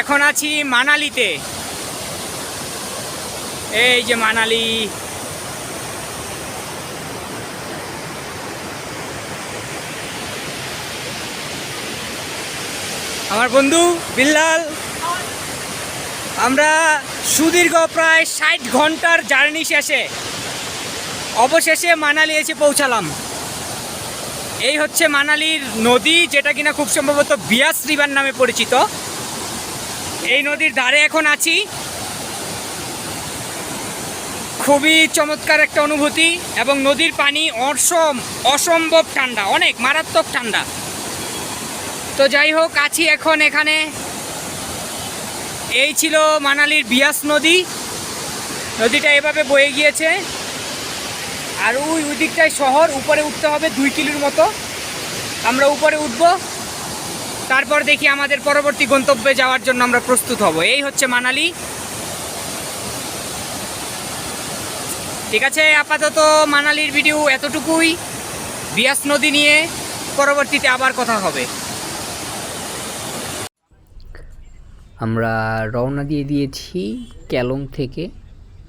এখন আছি মানালিতে। এই যে মানালি। আমার বন্ধু বিল্লাল, আমরা সুদীর্ঘ প্রায় ষাট ঘণ্টার জার্নি শেষে অবশেষে মানালি এসে পৌঁছালাম। এই হচ্ছে মানালির নদী, যেটা কিনা খুব সম্ভবত বিয়াস রিভার নামে পরিচিত। এই নদীর ধারে এখন আছি। খুবই চমৎকার একটা অনুভূতি এবং নদীর পানি অসম অসম্ভব ঠান্ডা, অনেক মারাত্মক ঠান্ডা। তো যাই হোক, আছি এখন এখানে। এই ছিল মানালির বিয়াস নদী। নদীটা এভাবে বয়ে গিয়েছে। আর ওই ওই দিকটায় শহর, উপরে উঠতে হবে দুই কিলোর মতো। আমরা উপরে উঠব। তারপর দেখি আমাদের পরবর্তী গন্তব্যে যাওয়ার জন্য আমরা প্রস্তুত হব। এই হচ্ছে মানালি। ঠিক আছে, আপাতত মানালির ভিডিও এতটুকুই। বিয়াস নদী নিয়ে পরবর্তীতে আবার কথা হবে। আমরা রওনা দিয়ে দিয়েছি ক্যালং থেকে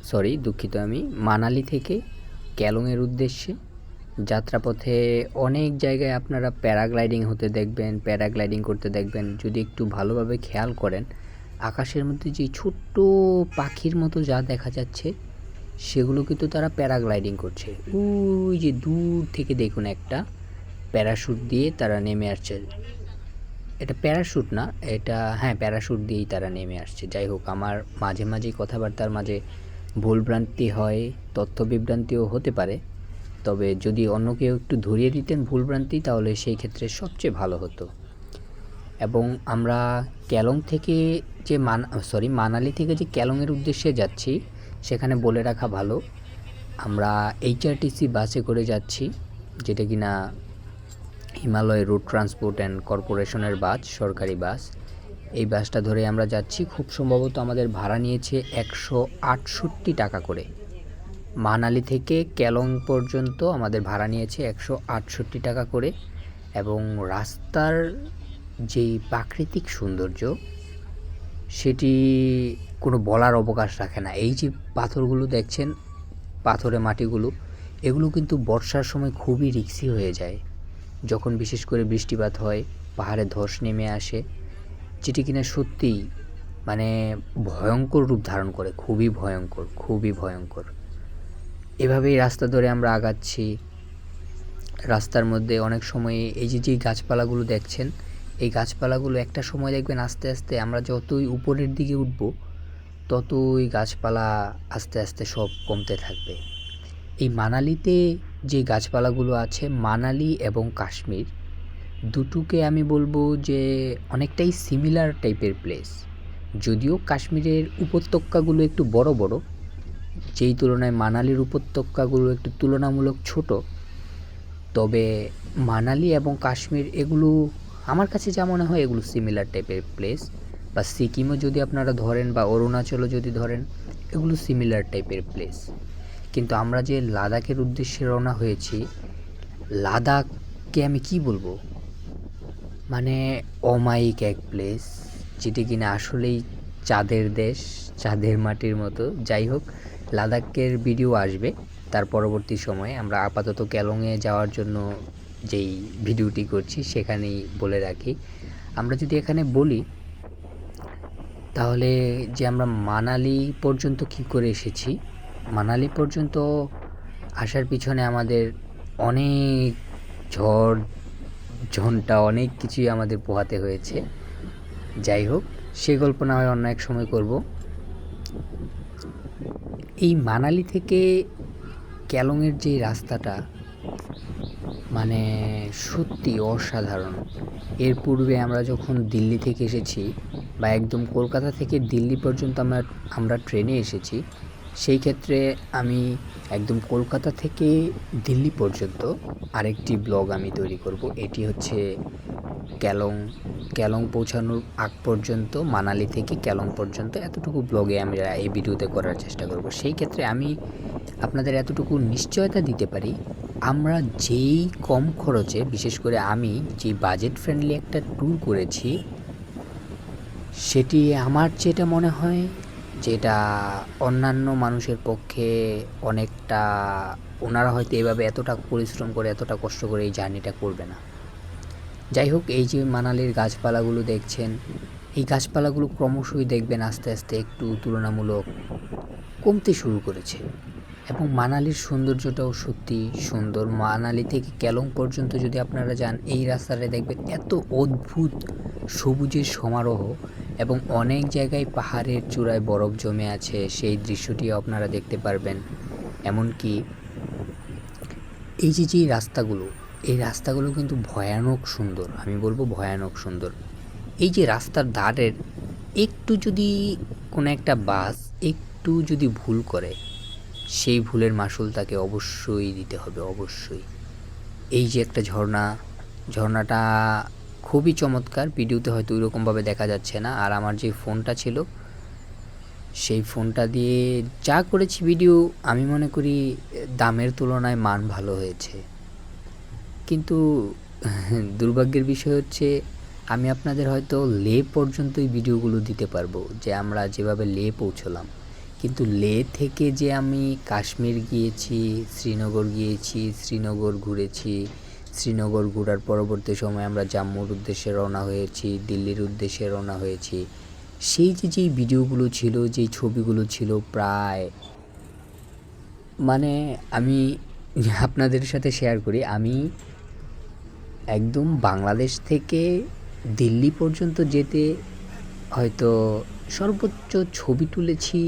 সরি দুঃখিত আমি, মানালি থেকে ক্যালংয়ের উদ্দেশ্যে। যাত্রাপথে অনেক জায়গায় আপনারা প্যারাগ্লাইডিং হতে দেখবেন, প্যারাগ্লাইডিং করতে দেখবেন। যদি একটু ভালোভাবে খেয়াল করেন, আকাশের মধ্যে যে ছোট্ট পাখির মতো যা দেখা যাচ্ছে, সেগুলো কিন্তু তারা প্যারাগ্লাইডিং করছে। ওই যে দূর থেকে দেখুন একটা প্যারাশুট দিয়ে তারা নেমে আসছে। এটা প্যারাশুট না, এটা হ্যাঁ প্যারাশুট দিয়েই তারা নেমে আসছে। যাই হোক, আমার মাঝে মাঝে কথাবার্তার মাঝে ভুলভ্রান্তি হয় তথ্য বিভ্রান্তিও হতে পারে। তবে যদি অন্য কেউ একটু ধরিয়ে দিতেন ভুলভ্রান্তি তাহলে সেই ক্ষেত্রে সবচেয়ে ভালো হতো। এবং আমরা ক্যালং থেকে যে মান, সরি, মানালি থেকে যে ক্যালংয়ের উদ্দেশ্যে যাচ্ছি, সেখানে বলে রাখা ভালো। আমরা এইচআরটিসি বাসে করে যাচ্ছি, যেটা কিনা হিমালয় রোড ট্রান্সপোর্ট অ্যান্ড কর্পোরেশনের বাস, সরকারি বাস। এই বাসটা ধরে আমরা যাচ্ছি, খুব সম্ভবত আমাদের ভাড়া নিয়েছে একশো আটষট্টি টাকা করে। মানালি থেকে ক্যালং পর্যন্ত আমাদের ভাড়া নিয়েছে একশো আটষট্টি টাকা করে এবং রাস্তার যেই প্রাকৃতিক সৌন্দর্য, সেটি কোনো বলার অবকাশ রাখে না। এই যে পাথরগুলো দেখছেন পাথরে মাটিগুলো, এগুলো কিন্তু বর্ষার সময় খুবই রিক্সি হয়ে যায়। যখন বিশেষ করে বৃষ্টিপাত হয়, পাহাড়ে ধস নেমে আসে, যেটি কিনা সত্যিই মানে ভয়ঙ্কর রূপ ধারণ করে, খুবই ভয়ঙ্কর খুবই ভয়ঙ্কর। এভাবেই রাস্তা ধরে আমরা আগাচ্ছি। রাস্তার মধ্যে অনেক সময় এই যে যে গাছপালাগুলো দেখছেন, এই গাছপালাগুলো একটা সময় দেখবেন আস্তে আস্তে আমরা যতই উপরের দিকে উঠব, ততই গাছপালা আস্তে আস্তে সব কমতে থাকবে। এই মানালিতে যে গাছপালাগুলো আছে, মানালি এবং কাশ্মীর, দুটোকে আমি বলব যে অনেকটাই সিমিলার টাইপের প্লেস যদিও কাশ্মীরের উপত্যকাগুলো একটু বড় বড় যেই তুলনায় মানালির উপত্যকাগুলো একটু তুলনামূলক ছোট, তবে মানালি এবং কাশ্মীর এগুলো আমার কাছে যা মনে হয় এগুলো সিমিলার টাইপের প্লেস বা সিকিমও যদি আপনারা ধরেন বা অরুণাচলও যদি ধরেন, এগুলো সিমিলার টাইপের প্লেস কিন্তু আমরা যে লাদাখের উদ্দেশ্যে রওনা হয়েছি, লাদাখকে আমি কি বলব? মানে অমায়িক এক প্লেস যেটি কিনা আসলেই চাঁদের দেশ, চাঁদের মাটির মতো। যাই হোক লাদাখের ভিডিও আসবে। তার পরবর্তী সময়ে আমরা আপাতত ক্যালংয়ে যাওয়ার জন্য যেই ভিডিওটি করছি সেখানেই বলে রাখি। আমরা যদি এখানে বলি, তাহলে যে আমরা মানালি পর্যন্ত কি করে এসেছি? মানালি পর্যন্ত আসার পিছনে আমাদের অনেক ঝড়, ঝনটা অনেক কিছুই আমাদের পোহাতে হয়েছে। যাই হোক, সে গল্প না হয় অন্য এক সময় করব। এই মানালি থেকে ক্যালংয়ের যে রাস্তাটা মানে সত্যি অসাধারণ। এর পূর্বে আমরা যখন দিল্লি থেকে এসেছি বা একদম কলকাতা থেকে দিল্লি পর্যন্ত আমরা আমরা ট্রেনে এসেছি সেই ক্ষেত্রে আমি একদম কলকাতা থেকে দিল্লি পর্যন্ত আরেকটি ব্লগ আমি তৈরি করব। এটি হচ্ছে ক্যালং ক্যালং পৌঁছানোর আগ পর্যন্ত, মানালি থেকে ক্যালং পর্যন্ত এতটুকু ব্লগে আমরা এই ভিডিওতে করার চেষ্টা করব। সেই ক্ষেত্রে আমি আপনাদের এতটুকু নিশ্চয়তা দিতে পারি, আমরা যেই কম খরচে, বিশেষ করে আমি যেই বাজেট ফ্রেন্ডলি একটা ট্যুর করেছি, সেটি আমার যেটা মনে হয় যেটা অন্যান্য মানুষের পক্ষে অনেকটা, ওনারা হয়তো এভাবে এতটা পরিশ্রম করে, এতটা কষ্ট করে এই জার্নিটা করবে না। যাই হোক, এই যে মানালির গাছপালাগুলো দেখছেন, এই গাছপালাগুলো ক্রমশই দেখবেন আস্তে আস্তে একটু তুলনামূলক কমতে শুরু করেছে। এবং মানালির সৌন্দর্যটাও সত্যি সুন্দর। মানালি থেকে ক্যালং পর্যন্ত যদি আপনারা যান, এই রাস্তাটা দেখবেন এত অদ্ভুত সবুজের সমারোহ। এবং অনেক জায়গায় পাহাড়ের চূড়ায় বরফ জমে আছে, সেই দৃশ্যটিও আপনারা দেখতে পারবেন। এমনকি এই যে যে রাস্তাগুলো, এই রাস্তাগুলো কিন্তু ভয়ানক সুন্দর, আমি বলব ভয়ানক সুন্দর। এই যে রাস্তার ধারের একটু যদি কোনো একটা বাস একটু যদি ভুল করে, সেই ভুলের মাসুল তাকে অবশ্যই দিতে হবে, অবশ্যই। এই যে একটা ঝর্ণা, ঝর্ণাটা খুবই চমৎকার। ভিডিওতে হয়তো ওইরকমভাবে দেখা যাচ্ছে না। আর আমার যে ফোনটা ছিল, সেই ফোনটা দিয়ে যা করেছি ভিডিও, আমি মনে করি দামের তুলনায় মান ভালো হয়েছে। কিন্তু দুর্ভাগ্যের বিষয় হচ্ছে, আমি আপনাদের হয়তো লে পর্যন্ত এই ভিডিওগুলো দিতে পারব, যে আমরা যেভাবে লে পৌঁছলাম। কিন্তু লে থেকে যে আমি কাশ্মীর গিয়েছি, শ্রীনগর গিয়েছি, শ্রীনগর ঘুরেছি শ্রীনগর ঘোরার পরবর্তী সময় আমরা জাম্মুর উদ্দেশ্যে রওনা হয়েছি, দিল্লির উদ্দেশ্যে রওনা হয়েছি। সেই যে যেই ভিডিওগুলো ছিল, যেই ছবিগুলো ছিল প্রায় মানে আমি আপনাদের সাথে শেয়ার করি, আমি একদম বাংলাদেশ থেকে দিল্লি পর্যন্ত যেতে হয়তো সর্বোচ্চ ছবি তুলেছি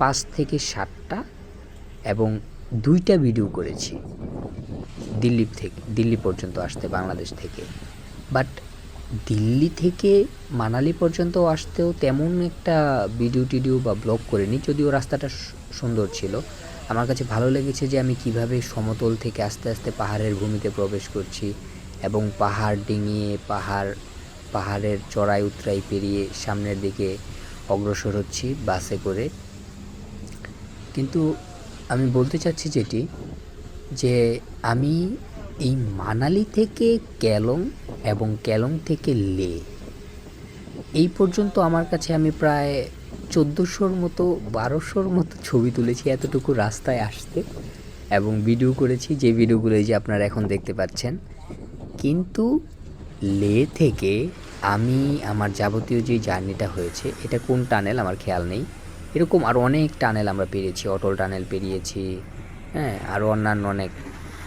পাঁচ থেকে সাতটা এবং দুইটা ভিডিও করেছি। দিল্লি থেকে দিল্লি পর্যন্ত আসতে, বাংলাদেশ থেকে। বাট দিল্লি থেকে মানালি পর্যন্ত আসতেও তেমন একটা ভিডিও টিডিও বা ব্লগ করিনি, যদিও রাস্তাটা সুন্দর ছিল। আমার কাছে ভালো লেগেছে যে আমি কীভাবে সমতল থেকে আস্তে আস্তে পাহাড়ের ভূমিতে প্রবেশ করছি এবং পাহাড় ডিঙিয়ে পাহাড় পাহাড়ের চড়াই উতরাই পেরিয়ে সামনের দিকে অগ্রসর হচ্ছি বাসে করে। কিন্তু আমি বলতে চাচ্ছি যেটি, যে আমি এই মানালি থেকে ক্যালং এবং ক্যালং থেকে লে, এই পর্যন্ত আমার কাছে আমি প্রায় চোদ্দোশোর মতো, বারোশোর মতো ছবি তুলেছি এতটুকু রাস্তায় আসতে এবং ভিডিও করেছি। যে ভিডিওগুলো যে আপনারা এখন দেখতে পাচ্ছেন। কিন্তু লে থেকে আমি আমার যাবতীয় যে জার্নিটা হয়েছে, এটা কোন টানেল আমার খেয়াল নেই। এরকম আরও অনেক টানেল আমরা পেরিয়েছি অটল টানেল পেরিয়েছি হ্যাঁ আরও অন্যান্য অনেক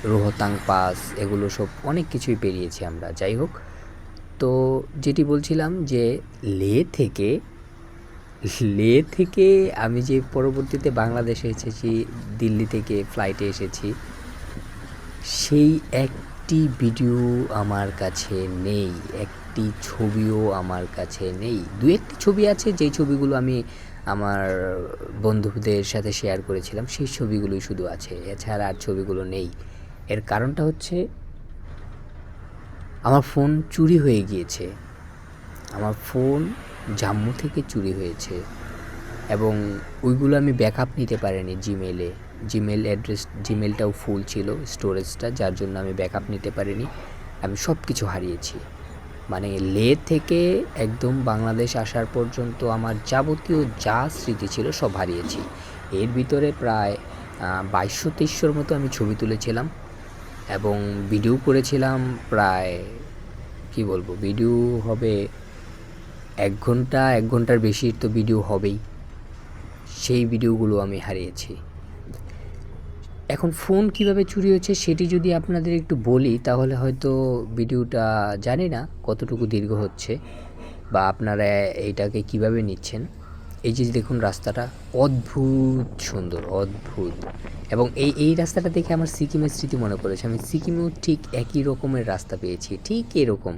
রোহতাং পাস, এগুলো সব অনেক কিছুই পেরিয়েছি আমরা, যাই হোক। তো যেটি বলছিলাম যে লে থেকে লে থেকে আমি যে পরবর্তীতে বাংলাদেশে এসেছি, দিল্লি থেকে ফ্লাইটে এসেছি, সেই একটি ভিডিও আমার কাছে নেই, একটি ছবিও আমার কাছে নেই। দু একটি ছবি আছে, যেই ছবিগুলো আমি আমার বন্ধুদের সাথে শেয়ার করেছিলাম, সেই ছবিগুলোই শুধু আছে। এছাড়া আর ছবিগুলো নেই। এর কারণটা হচ্ছে, আমার ফোন চুরি হয়ে গিয়েছে। আমার ফোন জাম্মু থেকে চুরি হয়েছে এবং ওইগুলো আমি ব্যাকআপ নিতে পারিনি জিমেলে জিমেল অ্যাড্রেস জিমেলটাও ফুল ছিল স্টোরেজটা যার জন্য আমি ব্যাকআপ নিতে পারিনি। আমি সব কিছু হারিয়েছি। মানে লে থেকে একদম বাংলাদেশ আসার পর্যন্ত আমার যাবতীয় যা স্মৃতি ছিল সব হারিয়েছি। এর ভিতরে প্রায় বাইশশো তেইশশোর মতো আমি ছবি তুলেছিলাম এবং ভিডিও করেছিলাম প্রায়, কি বলব ভিডিও হবে এক ঘণ্টা, এক ঘণ্টার বেশি তো ভিডিও হবেই। সেই ভিডিওগুলো আমি হারিয়েছি। এখন ফোন কীভাবে চুরি হয়েছে সেটি যদি আপনাদের একটু বলি, তাহলে হয়তো ভিডিওটা জানি না কতটুকু দীর্ঘ হচ্ছে বা আপনারা এইটাকে কীভাবে নিচ্ছেন। এই যে দেখুন রাস্তাটা অদ্ভুত সুন্দর, অদ্ভুত। এবং এই এই রাস্তাটা দেখে আমার সিকিমের স্মৃতি মনে পড়েছে। আমি সিকিমেও ঠিক একই রকমের রাস্তা পেয়েছি, ঠিক এরকম।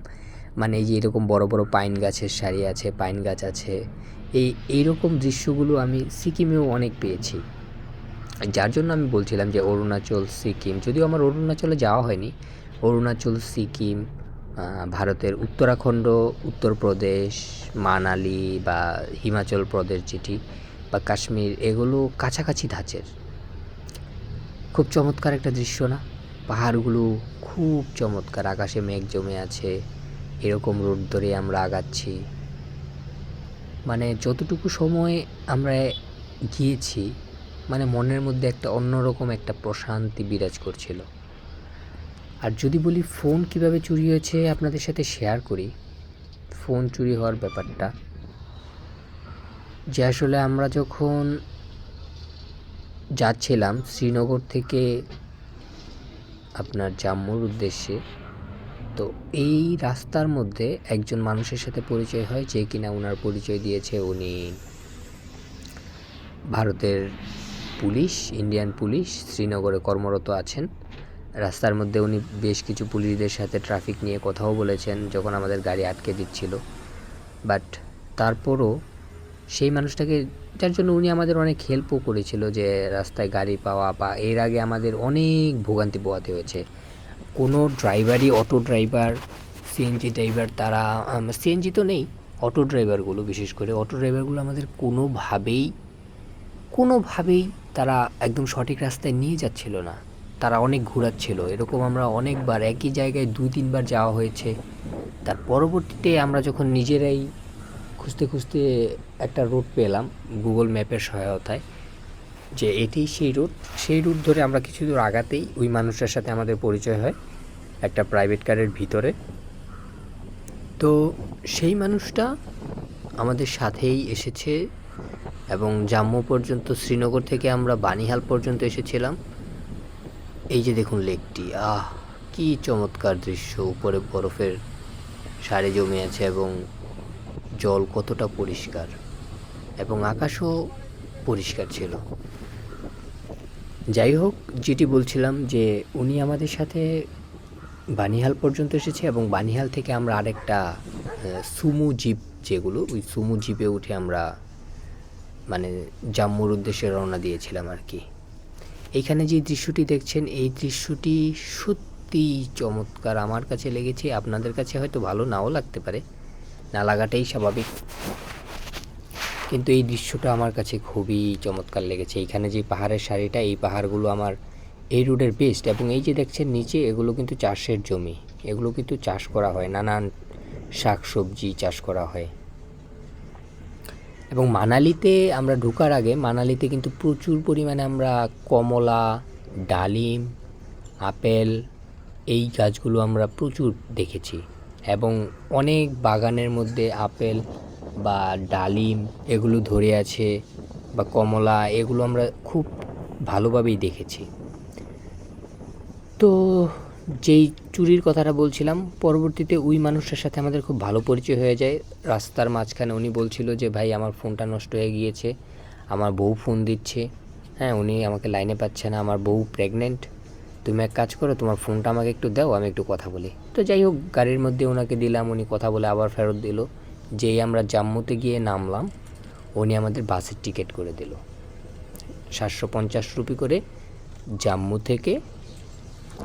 মানে এই যে এরকম বড় বড় পাইন গাছের সারি আছে, পাইন গাছ আছে। এই, এইরকম দৃশ্যগুলো আমি সিকিমেও অনেক পেয়েছি। যার জন্য আমি বলছিলাম যে অরুণাচল, সিকিম, যদিও আমার অরুণাচলে যাওয়া হয়নি। অরুণাচল, সিকিম ভারতের উত্তরাখণ্ড, উত্তরপ্রদেশ, মানালি বা হিমাচল প্রদেশ যেটি বা কাশ্মীর, এগুলো কাছাকাছি ধাঁচের। খুব চমৎকার একটা দৃশ্য না? পাহাড়গুলো খুব চমৎকার, আকাশে মেঘ জমে আছে, এরকম রোড ধরে আমরা আগাচ্ছি। মানে যতটুকু সময় আমরা গিয়েছি মানে মনের মধ্যে একটা অন্যরকম একটা প্রশান্তি বিরাজ করছিল। আর যদি বলি ফোন কীভাবে চুরি হয়েছে আপনাদের সাথে শেয়ার করি, ফোন চুরি হওয়ার ব্যাপারটা, যে আসলে আমরা যখন যাচ্ছিলাম শ্রীনগর থেকে আপনার জাম্মুর উদ্দেশ্যে, তো এই রাস্তার মধ্যে একজন মানুষের সাথে পরিচয় হয় যে কিনা ওনার পরিচয় দিয়েছে উনি ভারতের পুলিশ ইন্ডিয়ান পুলিশ, শ্রীনগরে কর্মরত আছেন। রাস্তার মধ্যে উনি বেশ কিছু পুলিশদের সাথে ট্রাফিক নিয়ে কথাও বলেছেন, যখন আমাদের গাড়ি আটকে দিচ্ছিল। বাট তারপরও সেই মানুষটাকে, যার জন্য উনি আমাদের অনেক হেল্পও করেছিল যে রাস্তায় গাড়ি পাওয়া বা এর আগে আমাদের অনেক ভোগান্তি পোয়াতে হয়েছে। কোনো ড্রাইভারই অটো ড্রাইভার সিএনজি ড্রাইভার তারা সিএনজি তো নেই অটো ড্রাইভারগুলো বিশেষ করে অটো ড্রাইভারগুলো আমাদের কোনোভাবেই কোনোভাবেই তারা একদম সঠিক রাস্তায় নিয়ে যাচ্ছিল না। তারা অনেক ঘোরাচ্ছিল। এরকম আমরা অনেকবার, একই জায়গায় দুই, তিনবার যাওয়া হয়েছে। তার পরবর্তীতে আমরা যখন নিজেরাই খুঁজতে খুঁজতে একটা রুট পেলাম গুগল ম্যাপের সহায়তায়, যে এটি সেই রুট সেই রুট ধরে আমরা কিছু দূর আগাতেই ওই মানুষটার সাথে আমাদের পরিচয় হয় একটা প্রাইভেট কারের ভিতরে। তো সেই মানুষটা আমাদের সাথেই এসেছে। এবং জাম্মু পর্যন্ত, শ্রীনগর থেকে আমরা বানিহাল পর্যন্ত এসেছিলাম। এই যে দেখুন লেকটি, আহ, কি চমৎকার দৃশ্য। উপরে বরফের সারে জমে আছে এবং জল কতটা পরিষ্কার এবং আকাশও পরিষ্কার ছিল। যাই হোক, যেটি বলছিলাম যে উনি আমাদের সাথে বানিহাল পর্যন্ত এসেছে এবং বানিহাল থেকে আমরা আরেকটা সুমু জিপ যেগুলো, ওই সুমু জিপে উঠে আমরা মানে জাম্মুর উদ্দেশ্যে রওনা দিয়েছিলাম আর কি। এইখানে যে দৃশ্যটি দেখছেন, এই দৃশ্যটি সত্যি চমৎকার। আমার কাছে লেগেছে, আপনাদের কাছে হয়তো ভালো নাও লাগতে পারে। না লাগাটাই স্বাভাবিক। কিন্তু এই দৃশ্যটা আমার কাছে খুবই চমৎকার লেগেছে। এইখানে যে পাহাড়ের সারিটা, এই পাহাড়গুলো আমার এই রোডের বেস্ট। এবং এই যে দেখছেন নিচে, এগুলো কিন্তু চাষের জমি। এগুলো কিন্তু চাষ করা হয়, নানান শাক সবজি চাষ করা হয়। এবং মানালিতে আমরা ঢোকার আগে, মানালিতে কিন্তু প্রচুর পরিমাণে আমরা কমলা, ডালিম, আপেল এই গাছগুলো আমরা প্রচুর দেখেছি এবং অনেক বাগানের মধ্যে আপেল বা ডালিম এগুলো ধরে আছে বা কমলা এগুলো আমরা খুব ভালোভাবেই দেখেছি। তো যেই চুরির কথাটা বলছিলাম, পরবর্তীতে ওই মানুষটার সাথে আমাদের খুব ভালো পরিচয় হয়ে যায়। রাস্তার মাঝখানে উনি বলছিল যে, ভাই, আমার ফোনটা নষ্ট হয়ে গিয়েছে। আমার বউ ফোন দিচ্ছে। হ্যাঁ উনি আমাকে লাইনে পাচ্ছে না। আমার বউ প্রেগনেন্ট তুমি এক কাজ করো, তোমার ফোনটা আমাকে একটু দাও, আমি একটু কথা বলি। তো যাই হোক, গাড়ির মধ্যে ওনাকে দিলাম, উনি কথা বলে আবার ফেরত দিল। যেই আমরা জাম্মুতে গিয়ে নামলাম, উনি আমাদের বাসের টিকিট করে দিল। সাতশো পঞ্চাশ রুপি করে জাম্মু থেকে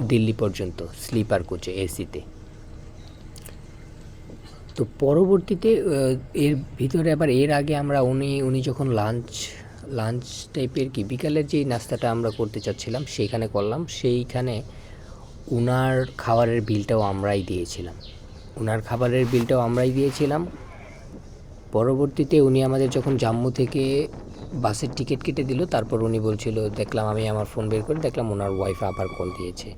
দিল্লি পর্যন্ত, স্লিপার কোচে, এসিতে। তো পরবর্তীতে এর ভিতরে আবার এর আগে আমরা উনি উনি যখন লাঞ্চ লাঞ্চ টাইপের কি, বিকালের যেই নাস্তাটা আমরা করতে চাচ্ছিলাম, সেইখানে করলাম। সেইখানে উনার খাবারের বিলটাও আমরাই দিয়েছিলাম। উনার খাবারের বিলটাও আমরাই দিয়েছিলাম। পরবর্তীতে উনি আমাদের যখন জাম্মু থেকে বাসের টিকিট কেটে দিল, তারপর উনি বলছিল, দেখলাম আমি আমার ফোন বের করে, দেখলাম ওনার ওয়াইফ আবার কল দিয়েছে।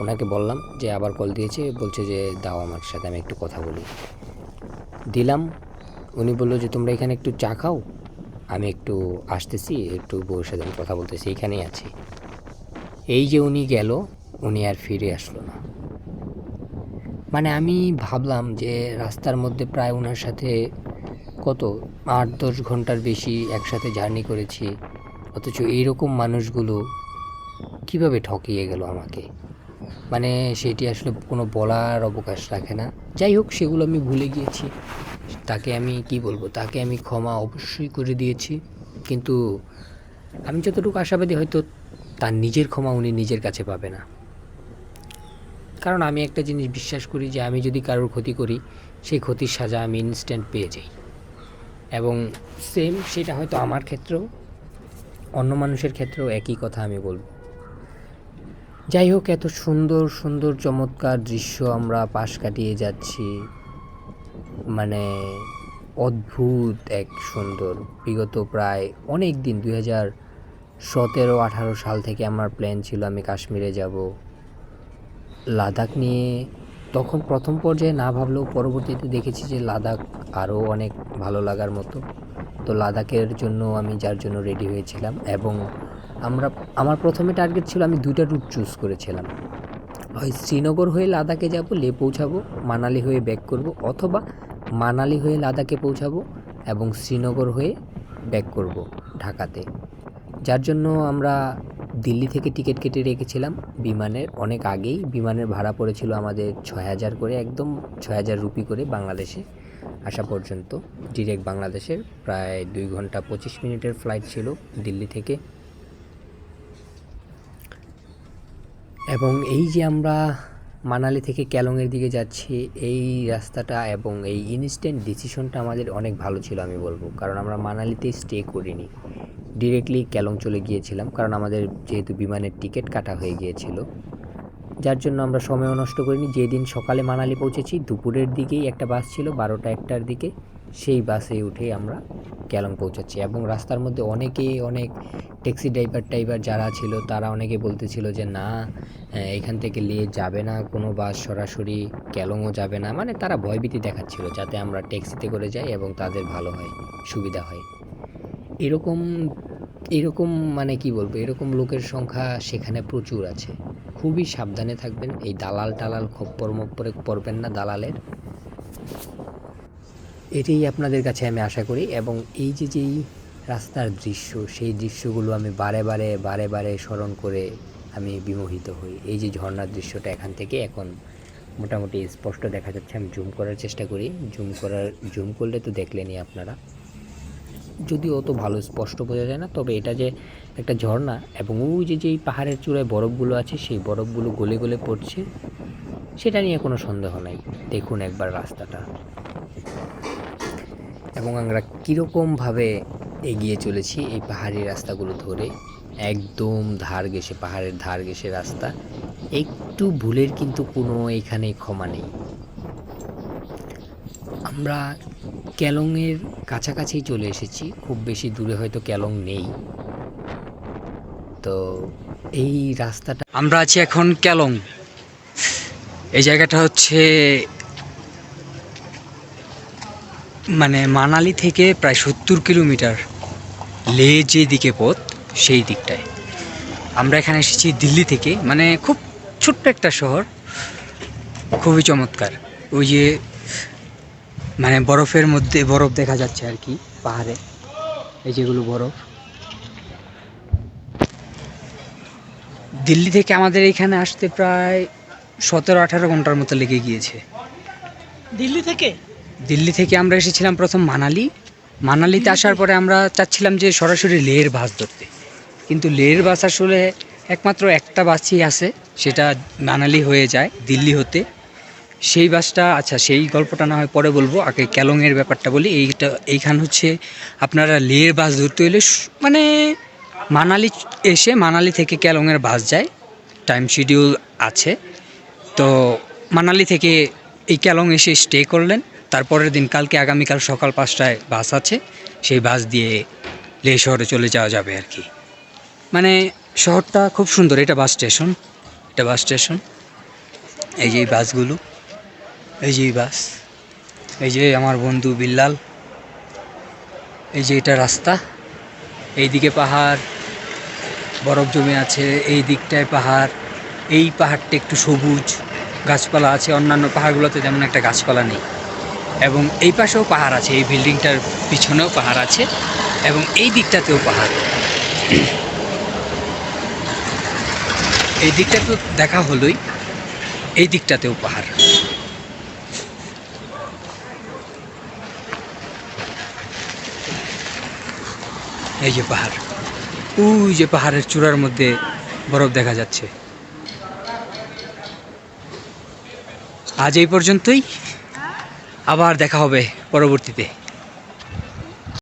ওনাকে বললাম যে, আবার কল দিয়েছে। বলছে যে, দাও আমার সাথে, আমি একটু কথা বলি। দিলাম। উনি বলল যে, তোমরা এখানে একটু চা খাও, আমি একটু আসতেছি, একটু বউয়ের সাথে আমি কথা বলতেছি এইখানেই আছি। এই যে উনি গেল, উনি আর ফিরে আসলো না। মানে আমি ভাবলাম যে, রাস্তার মধ্যে প্রায় ওনার সাথে কত? আট, দশ ঘণ্টার বেশি একসাথে জার্নি করেছি। অথচ এইরকম মানুষগুলো কীভাবে ঠকিয়ে গেল আমাকে? মানে সেটি আসলে কোনো বলার অবকাশ রাখে না। যাই হোক, সেগুলো আমি ভুলে গিয়েছি। তাকে আমি কি বলব? তাকে আমি ক্ষমা অবশ্যই করে দিয়েছি। কিন্তু আমি যতটুকু আশাবাদী হয়তো তার নিজের ক্ষমা উনি নিজের কাছে পাবে না। কারণ আমি একটা জিনিস বিশ্বাস করি যে আমি যদি কারোর ক্ষতি করি, সেই ক্ষতির সাজা আমি ইনস্ট্যান্ট পেয়ে যাই। এবং সেম সেটা হয়তো আমার ক্ষেত্রেও, অন্য মানুষের ক্ষেত্রেও একই কথা আমি বলব। যাই হোক, এত সুন্দর সুন্দর, চমৎকার দৃশ্য আমরা পাশ কাটিয়ে যাচ্ছি। মানে অদ্ভুত এক সুন্দর। বিগত প্রায় অনেক দিন দুই হাজার সতেরো, আঠারো সাল থেকে আমার প্ল্যান ছিল আমি কাশ্মীরে যাব। লাদাখ নিয়ে তখন প্রথম পর্যায়ে না ভাবলেও পরবর্তীতে দেখেছি যে লাদাখ আরও অনেক ভালো লাগার মতো। তো লাদাখের জন্য আমি যার জন্য রেডি হয়েছিলাম এবং আমরা, আমার প্রথমে টার্গেট ছিল আমি দুইটা রুট চুজ করেছিলাম। হয় শ্রীনগর হয়ে লাদাখে যাব, লে পৌঁছাবো, মানালি হয়ে ব্যাক করব অথবা মানালি হয়ে লাদাখে পৌঁছাবো এবং শ্রীনগর হয়ে ব্যাক করব ঢাকাতে। যার জন্য আমরা দিল্লি থেকে টিকিট কেটে রেখেছিলাম। বিমানের অনেক আগেই বিমানের ভাড়া পড়েছিল আমাদের ছয় হাজার করে, একদম ছয় হাজার রুপি করে বাংলাদেশে আসা পর্যন্ত। ডিরেক্ট বাংলাদেশের প্রায় দুই ঘণ্টা পঁচিশ মিনিটের ফ্লাইট ছিল দিল্লি থেকে। এবং এই যে আমরা মানালি থেকে ক্যালংয়ের দিকে যাচ্ছি, এই রাস্তাটা এবং এই ইনস্ট্যান্ট ডিসিশনটা আমাদের অনেক ভালো ছিল, আমি বলব। কারণ আমরা মানালিতে স্টে করিনি। ডিরেক্টলি ক্যালং চলে গিয়েছিলাম, কারণ আমাদের যেহেতু বিমানের টিকিট কাটা হয়ে গিয়েছিল। যার জন্য আমরা সময়ও নষ্ট করিনি। যেদিন সকালে মানালি পৌঁছেছি, দুপুরের দিকেই একটা বাস ছিল, বারোটা একটার দিকে, সেই বাসে উঠেই আমরা ক্যালং পৌঁছাচ্ছি এবং রাস্তার মধ্যে অনেকেই অনেক ট্যাক্সি ড্রাইভার টাইভার যারা ছিল, তারা অনেকে বলতেছিল যে, না এখান থেকে নিয়ে যাবে না, কোনো বাস সরাসরি ক্যালংও যাবে না। মানে তারা ভয়ভীতি দেখাচ্ছিল যাতে আমরা ট্যাক্সিতে করে যাই এবং তাদের ভালো হয়, সুবিধা হয়। এরকম এরকম মানে কি বলব, এরকম লোকের সংখ্যা সেখানে প্রচুর আছে। খুবই সাবধানে থাকবেন, এই দালাল টালাল খপ্পর মপ্পরে পড়বেন না দালালের। এটাই আপনাদের কাছে আমি আশা করি এবং এই যে যেই রাস্তার দৃশ্য, সেই দৃশ্যগুলো আমি বারে বারে বারে বারে স্মরণ করে আমি বিমোহিত হই। এই যে ঝর্ণার দৃশ্যটা এখান থেকে এখন মোটামুটি স্পষ্ট দেখা যাচ্ছে। আমি জুম করার চেষ্টা করি। জুম করার, জুম করলে তো দেখলেনই আপনারা। যদি অত ভালো স্পষ্ট বোঝা যায় না, তবে এটা যে একটা ঝর্ণা এবং ওই যে যেই পাহাড়ের চূড়ায় বরফগুলো আছে, সেই বরফগুলো গলে গলে পড়ছে, সেটা নিয়ে কোনো সন্দেহ নাই। দেখুন একবার রাস্তাটা। এবং আমরা কীরকমভাবে এগিয়ে চলেছি এই পাহাড়ি রাস্তাগুলো ধরে, একদম ধার ঘেসে পাহাড়ের ধার ঘেসে রাস্তা, একটু ভুলের কিন্তু কোনো এখানে ক্ষমা নেই। আমরা ক্যালংয়ের কাছাকাছি চলে এসেছি, খুব বেশি দূরে হয়তো ক্যালং নেই। তো এই রাস্তাটা আমরা আছি এখন ক্যালং। এই জায়গাটা হচ্ছে মানে মানালি থেকে প্রায় সত্তর কিলোমিটার লে যে দিকে পথ, সেই দিকটায়। আমরা এখানে এসেছি দিল্লি থেকে মানে খুব ছোট্ট একটা শহর, খুবই চমৎকার। ওই যে মানে বরফের মধ্যে, বরফ দেখা যাচ্ছে আর কি, পাহাড়ে। এই যেগুলো বরফ। দিল্লি থেকে আমাদের এখানে আসতে প্রায় সতেরো আঠারো ঘণ্টার মতো লেগে গিয়েছে। দিল্লি থেকে? দিল্লি থেকে আমরা এসেছিলাম প্রথম মানালি। মানালিতে আসার পরে আমরা চাচ্ছিলাম যে সরাসরি লেহের বাস ধরতে। কিন্তু লেহের বাস আসলে একমাত্র একটা বাসই আছে সেটা মানালি হয়ে যায় দিল্লি হতে। সেই বাসটা আচ্ছা সেই গল্পটা না হয় পরে বলব। আগে ক্যালংয়ের ব্যাপারটা বলি। এইটা এইখান হচ্ছে আপনারা লেহের বাস ধরতে হলে মানে মানালি এসে মানালি থেকে ক্যালংয়ের বাস যায়। টাইম শিডিউল আছে। তো মানালি থেকে এই ক্যালং এসে স্টে করলেন। তারপরের দিন কালকে আগামীকাল সকাল পাঁচটায় বাস আছে। সেই বাস দিয়ে লে শহরে চলে যাওয়া যাবে আর কি। মানে শহরটা খুব সুন্দর, এটা বাস স্টেশন, এটা বাস স্টেশন। এই যে বাসগুলো, এই যে বাস, এই যে আমার বন্ধু বিল্লাল, এই যে এটা রাস্তা, এইদিকে পাহাড়, বরফ জমে আছে, এই দিকটায় পাহাড়, এই পাহাড়টা একটু সবুজ, গাছপালা আছে, অন্যান্য পাহাড়গুলোতে তেমন একটা গাছপালা নেই। এবং এই পাশেও পাহাড় আছে, এই বিল্ডিংটার পিছনেও পাহাড় আছে এবং এই দিকটাতেও পাহাড়। এই দিকটা তো দেখা হলোই, এই দিকটাতেও পাহাড়। এই যে পাহাড়, ওই যে পাহাড়ের চূড়ার মধ্যে বরফ দেখা যাচ্ছে। আজ এই পর্যন্তই। আবার দেখা হবে পরবর্তীতে।